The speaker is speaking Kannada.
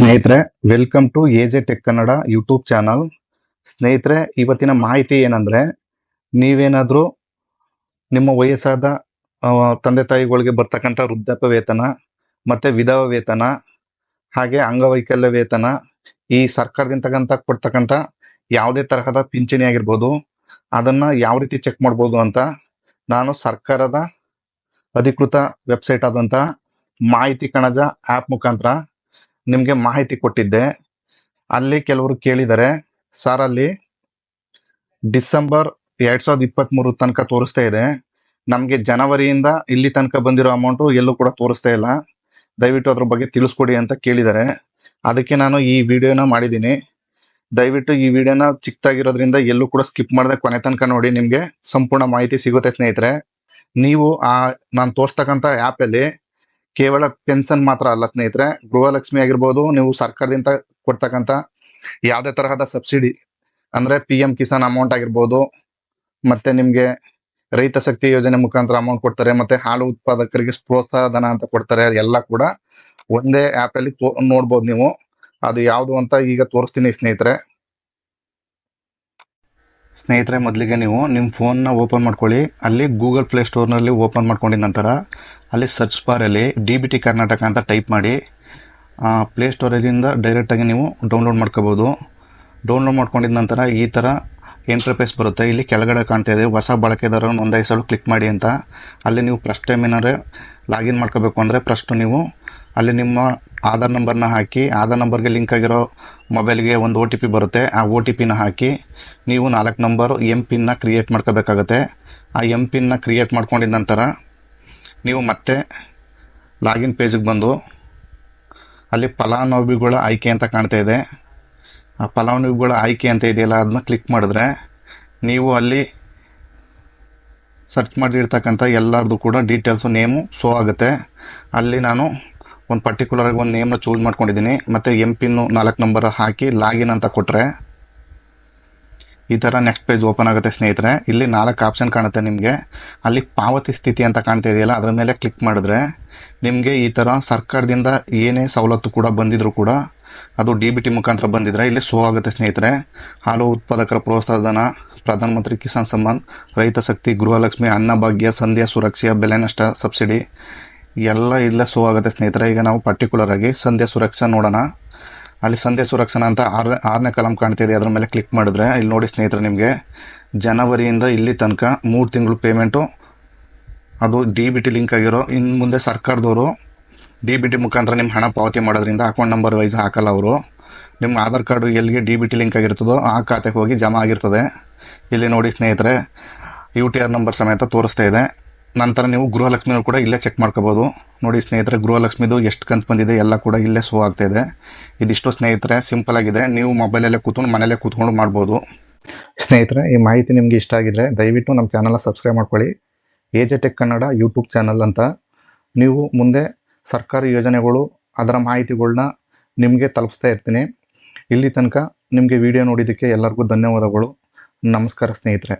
ಸ್ನೇಹಿತರೆ welcome to AJ tech Kannada YouTube channel ಸ್ನೇಹಿತರೆ, ಇವತ್ತಿನ ಮಾಹಿತಿ ಏನಂದ್ರೆ, ನೀವೇನಾದ್ರೂ ನಿಮ್ಮ ವಯಸ್ಸಾದ ತಂದೆ ತಾಯಿಗಳಿಗೆ ಬರ್ತಕ್ಕಂಥ ವೃದ್ಧಾಪ್ಯ ವೇತನ, ಮತ್ತೆ ವಿಧವ ವೇತನ, ಹಾಗೆ ಅಂಗವೈಕಲ್ಯ ವೇತನ, ಈ ಸರ್ಕಾರದಿಂದ ಕೊಡ್ತಕ್ಕಂಥ ಯಾವುದೇ ತರಹದ ಪಿಂಚಣಿ ಆಗಿರ್ಬೋದು, ಅದನ್ನ ಯಾವ ರೀತಿ ಚೆಕ್ ಮಾಡ್ಬೋದು ಅಂತ ನಾನು ಸರ್ಕಾರದ ಅಧಿಕೃತ ವೆಬ್ಸೈಟ್ ಆದಂತ ಮಾಹಿತಿ ಕಣಜ ಆಪ್ ಮುಖಾಂತರ ನಿಮ್ಗೆ ಮಾಹಿತಿ ಕೊಟ್ಟಿದ್ದೆ. ಅಲ್ಲಿ ಕೆಲವರು ಕೇಳಿದ್ದಾರೆ ಸರ್ ಅಲ್ಲಿ ಡಿಸೆಂಬರ್ ಎರಡ್ ಸಾವಿರದ ಇಪ್ಪತ್ತ್ ಮೂರು ತನಕ ತೋರಿಸ್ತಾ ಇದೆ. ನಮಗೆ ಜನವರಿಯಿಂದ ಇಲ್ಲಿ ತನಕ ಬಂದಿರೋ ಅಮೌಂಟ್ ಎಲ್ಲೂ ಕೂಡ ತೋರಿಸ್ತಾ ಇಲ್ಲ. ದಯವಿಟ್ಟು ಅದ್ರ ಬಗ್ಗೆ ತಿಳಿಸ್ಕೊಡಿ ಅಂತ ಕೇಳಿದ್ದಾರೆ ಅದಕ್ಕೆ ನಾನು ಈ ವಿಡಿಯೋನ ಮಾಡಿದ್ದೀನಿ. ದಯವಿಟ್ಟು ಈ ವಿಡಿಯೋನ ಚಿಕ್ಕದಾಗಿರೋದ್ರಿಂದ ಎಲ್ಲೂ ಕೂಡ ಸ್ಕಿಪ್ ಮಾಡದೆ ಕೊನೆ ತನಕ ನೋಡಿ, ನಿಮಗೆ ಸಂಪೂರ್ಣ ಮಾಹಿತಿ ಸಿಗುತ್ತೆ ಸ್ನೇಹಿತರೆ. ನೀವು ಆ, ನಾನು ತೋರಿಸ್ತಕ್ಕಂಥ ಆ್ಯಪ್ ಅಲ್ಲಿ ಕೇವಲ ಪೆನ್ಷನ್ ಮಾತ್ರ ಅಲ್ಲ ಸ್ನೇಹಿತರೆ, ಗೃಹಲಕ್ಷ್ಮಿ ಆಗಿರ್ಬೋದು, ನೀವು ಸರ್ಕಾರದಿಂದ ಕೊಡ್ತಕ್ಕಂಥ ಯಾವುದೇ ತರಹದ ಸಬ್ಸಿಡಿ, ಅಂದ್ರೆ ಪಿ ಎಂ ಕಿಸಾನ್ ಅಮೌಂಟ್ ಆಗಿರ್ಬೋದು, ಮತ್ತೆ ನಿಮ್ಗೆ ರೈತ ಶಕ್ತಿ ಯೋಜನೆ ಮುಖಾಂತರ ಅಮೌಂಟ್ ಕೊಡ್ತಾರೆ, ಮತ್ತೆ ಹಾಲು ಉತ್ಪಾದಕರಿಗೆ ಪ್ರೋತ್ಸಾಹ ಧನ ಅಂತ ಕೊಡ್ತಾರೆ ಎಲ್ಲ ಕೂಡ ಒಂದೇ ಆಪ್ ಅಲ್ಲಿ ನೋಡ್ಬೋದು ನೀವು. ಅದು ಯಾವುದು ಅಂತ ಈಗ ತೋರಿಸ್ತೀನಿ ಸ್ನೇಹಿತರೆ. ಸ್ನೇಹಿತರೆ, ಮೊದಲಿಗೆ ನೀವು ನಿಮ್ಮ ಫೋನ್ನ ಓಪನ್ ಮಾಡ್ಕೊಳ್ಳಿ. ಅಲ್ಲಿ ಗೂಗಲ್ ಪ್ಲೇ ಸ್ಟೋರ್ನಲ್ಲಿ ಓಪನ್ ಮಾಡ್ಕೊಂಡಿದ ನಂತರ ಅಲ್ಲಿ ಸರ್ಚ್ ಬಾರಲ್ಲಿ ಡಿ ಬಿ ಟಿ ಕರ್ನಾಟಕ ಅಂತ ಟೈಪ್ ಮಾಡಿ ಪ್ಲೇ ಸ್ಟೋರಲ್ಲಿಂದ ಡೈರೆಕ್ಟಾಗಿ ನೀವು ಡೌನ್ಲೋಡ್ ಮಾಡ್ಕೋಬೋದು. ಡೌನ್ಲೋಡ್ ಮಾಡ್ಕೊಂಡಿದ ನಂತರ ಈ ಥರ ಎಂಟ್ರಪೇಸ್ ಬರುತ್ತೆ. ಇಲ್ಲಿ ಕೆಳಗಡೆ ಕಾಣ್ತಾ ಇದೆ, ಹೊಸ ಬಳಕೆದಾರರು ನೋಂದಾಯಿಸಲು ಕ್ಲಿಕ್ ಮಾಡಿ ಅಂತ. ಅಲ್ಲಿ ನೀವು ಫಸ್ಟ್ ಟೈಮ್ ಏನಾದ್ರೆ ಲಾಗಿನ್ ಮಾಡ್ಕೋಬೇಕು ಅಂದರೆ ಫಸ್ಟು ನೀವು ಅಲ್ಲಿ ನಿಮ್ಮ ಆಧಾರ್ ನಂಬರ್ನ ಹಾಕಿ, ಆಧಾರ್ ನಂಬರ್ಗೆ ಲಿಂಕ್ ಆಗಿರೋ ಮೊಬೈಲ್ಗೆ ಒಂದು ಒ ಟಿ ಪಿ ಬರುತ್ತೆ. ಆ ಒ ಟಿ ಪಿನ ಹಾಕಿ ನೀವು ನಾಲ್ಕು ನಂಬರು ಎಂ ಪಿನ್ನ ಕ್ರಿಯೇಟ್ ಮಾಡ್ಕೋಬೇಕಾಗತ್ತೆ. ಆ ಎಂ ಪಿನ್ನ ಕ್ರಿಯೇಟ್ ಮಾಡ್ಕೊಂಡಿದ ನಂತರ ನೀವು ಮತ್ತೆ ಲಾಗಿನ್ ಪೇಜಿಗೆ ಬಂದು ಅಲ್ಲಿ ಫಲಾನುಭವಿಗಳ ಆಯ್ಕೆ ಅಂತ ಕಾಣ್ತಾ ಇದೆ. ಆ ಫಲಾನುಭವಿಗಳ ಆಯ್ಕೆ ಅಂತ ಇದೆಯಲ್ಲ ಅದನ್ನ ಕ್ಲಿಕ್ ಮಾಡಿದ್ರೆ ನೀವು ಅಲ್ಲಿ ಸರ್ಚ್ ಮಾಡಿರ್ತಕ್ಕಂಥ ಎಲ್ಲರದು ಕೂಡ ಡೀಟೇಲ್ಸು, ನೇಮು ಶೋ ಆಗುತ್ತೆ. ಅಲ್ಲಿ ನಾನು ಒಂದು ಪರ್ಟಿಕ್ಯುಲರ್ ಆಗಿ ಒಂದು ನೇಮ್ನ ಚೂಸ್ ಮಾಡ್ಕೊಂಡಿದ್ದೀನಿ ಮತ್ತು ಎಂ ಪಿನ್ನು ನಾಲ್ಕು ನಂಬರ್ ಹಾಕಿ ಲಾಗಿನ್ ಅಂತ ಕೊಟ್ಟರೆ ಈ ಥರ ನೆಕ್ಸ್ಟ್ ಪೇಜ್ ಓಪನ್ ಆಗುತ್ತೆ ಸ್ನೇಹಿತರೆ. ಇಲ್ಲಿ ನಾಲ್ಕು ಆಪ್ಷನ್ ಕಾಣುತ್ತೆ ನಿಮಗೆ. ಅಲ್ಲಿ ಪಾವತಿ ಸ್ಥಿತಿ ಅಂತ ಕಾಣ್ತಾ ಇದೆಯಲ್ಲ, ಅದರ ಮೇಲೆ ಕ್ಲಿಕ್ ಮಾಡಿದ್ರೆ ನಿಮಗೆ ಈ ಥರ ಸರ್ಕಾರದಿಂದ ಏನೇ ಸವಲತ್ತು ಕೂಡ ಬಂದಿದ್ರು ಕೂಡ ಅದು ಡಿ ಬಿ ಟಿ ಮುಖಾಂತರ ಬಂದಿದ್ರೆ ಇಲ್ಲಿ ಸೋ ಆಗುತ್ತೆ ಸ್ನೇಹಿತರೆ. ಹಾಲು ಉತ್ಪಾದಕರ ಪ್ರೋತ್ಸಾಹಧನ, ಪ್ರಧಾನಮಂತ್ರಿ ಕಿಸಾನ್ ಸಮ್ಮಾನ್, ರೈತ ಶಕ್ತಿ, ಗೃಹಲಕ್ಷ್ಮಿ ಅನ್ನಭಾಗ್ಯ ಸಂಧ್ಯಾ ಸುರಕ್ಷೆಯ ಬೆಲೆ ನಷ್ಟ ಸಬ್ಸಿಡಿ ಎಲ್ಲ ಇಲ್ಲ ಸೋ ಸ್ನೇಹಿತರೆ. ಈಗ ನಾವು ಪರ್ಟಿಕ್ಯುಲರ್ ಆಗಿ ಸಂಧ್ಯಾ ಸುರಕ್ಷಾ ನೋಡೋಣ. ಅಲ್ಲಿ ಸಂಧ್ಯಾ ಸುರಕ್ಷಾ ಅಂತ ಆರ ಆರನೇ ಕಲಂ ಕಾಣ್ತಿದೆ. ಅದ್ರ ಮೇಲೆ ಕ್ಲಿಕ್ ಮಾಡಿದ್ರೆ, ಇಲ್ಲಿ ನೋಡಿ ಸ್ನೇಹಿತರೆ ನಿಮಗೆ, ಜನವರಿಯಿಂದ ಇಲ್ಲಿ ತನಕ ಮೂರು ತಿಂಗಳು ಪೇಮೆಂಟು ಅದು ಡಿ ಬಿ ಟಿ ಲಿಂಕ್ ಆಗಿರೋ ಇನ್ನು ಮುಂದೆ ಸರ್ಕಾರದವರು ಡಿ ಬಿ ಟಿ ಮುಖಾಂತರ ನಿಮ್ಮ ಹಣ ಪಾವತಿ ಮಾಡೋದ್ರಿಂದ ಅಕೌಂಟ್ ನಂಬರ್ ವೈಸ್ ಹಾಕಲ್ಲ ಅವರು. ನಿಮ್ಮ ಆಧಾರ್ ಕಾರ್ಡು ಎಲ್ಲಿಗೆ ಡಿ ಬಿ ಟಿ ಲಿಂಕ್ ಆಗಿರ್ತದೋ ಆ ಖಾತೆಗೆ ಹೋಗಿ ಜಮಾ ಆಗಿರ್ತದೆ. ಇಲ್ಲಿ ನೋಡಿ ಸ್ನೇಹಿತರೆ ಯು ಟಿ ಆರ್ ನಂಬರ್ ಸಮೇತ ತೋರಿಸ್ತಾ ಇದೆ. ನಂತರ ನೀವು ಗೃಹಲಕ್ಷ್ಮಿ ಕೂಡ ಇಲ್ಲೇ ಚೆಕ್ ಮಾಡ್ಕೋಬೋದು. ನೋಡಿ ಸ್ನೇಹಿತರೆ, ಗೃಹಲಕ್ಷ್ಮಿದು ಎಷ್ಟು ಕಂತು ಬಂದಿದೆ ಎಲ್ಲ ಕೂಡ ಇಲ್ಲೇ ಶೋ ಆಗ್ತಾ ಇದೆ. ಇದಿಷ್ಟು ಸ್ನೇಹಿತರೆ ಸಿಂಪಲ್ ಆಗಿದೆ. ನೀವು ಮೊಬೈಲಲ್ಲೇ ಕೂತ್ಕೊಂಡು, ಮನೆಯಲ್ಲೇ ಕೂತ್ಕೊಂಡು ಮಾಡ್ಬೋದು. ಸ್ನೇಹಿತರೆ, ಈ ಮಾಹಿತಿ ನಿಮ್ಗೆ ಇಷ್ಟ ಆಗಿದ್ರೆ ದಯವಿಟ್ಟು ನಮ್ಮ ಚಾನಲ್ನ ಸಬ್ಸ್ಕ್ರೈಬ್ ಮಾಡ್ಕೊಳ್ಳಿ. Age tech Kannada YouTube channel ಅಂತ. ನೀವು ಮುಂದೆ ಸರ್ಕಾರಿ ಯೋಜನೆಗಳು, ಅದರ ಮಾಹಿತಿಗಳನ್ನ ನಿಮಗೆ ತಲುಪಿಸ್ತಾ ಇರ್ತೀನಿ. ಇಲ್ಲಿ ತನಕ ನಿಮಗೆ ವಿಡಿಯೋ ನೋಡಿದ್ದಕ್ಕೆ ಎಲ್ಲರಿಗೂ ಧನ್ಯವಾದಗಳು. ನಮಸ್ಕಾರ ಸ್ನೇಹಿತರೆ.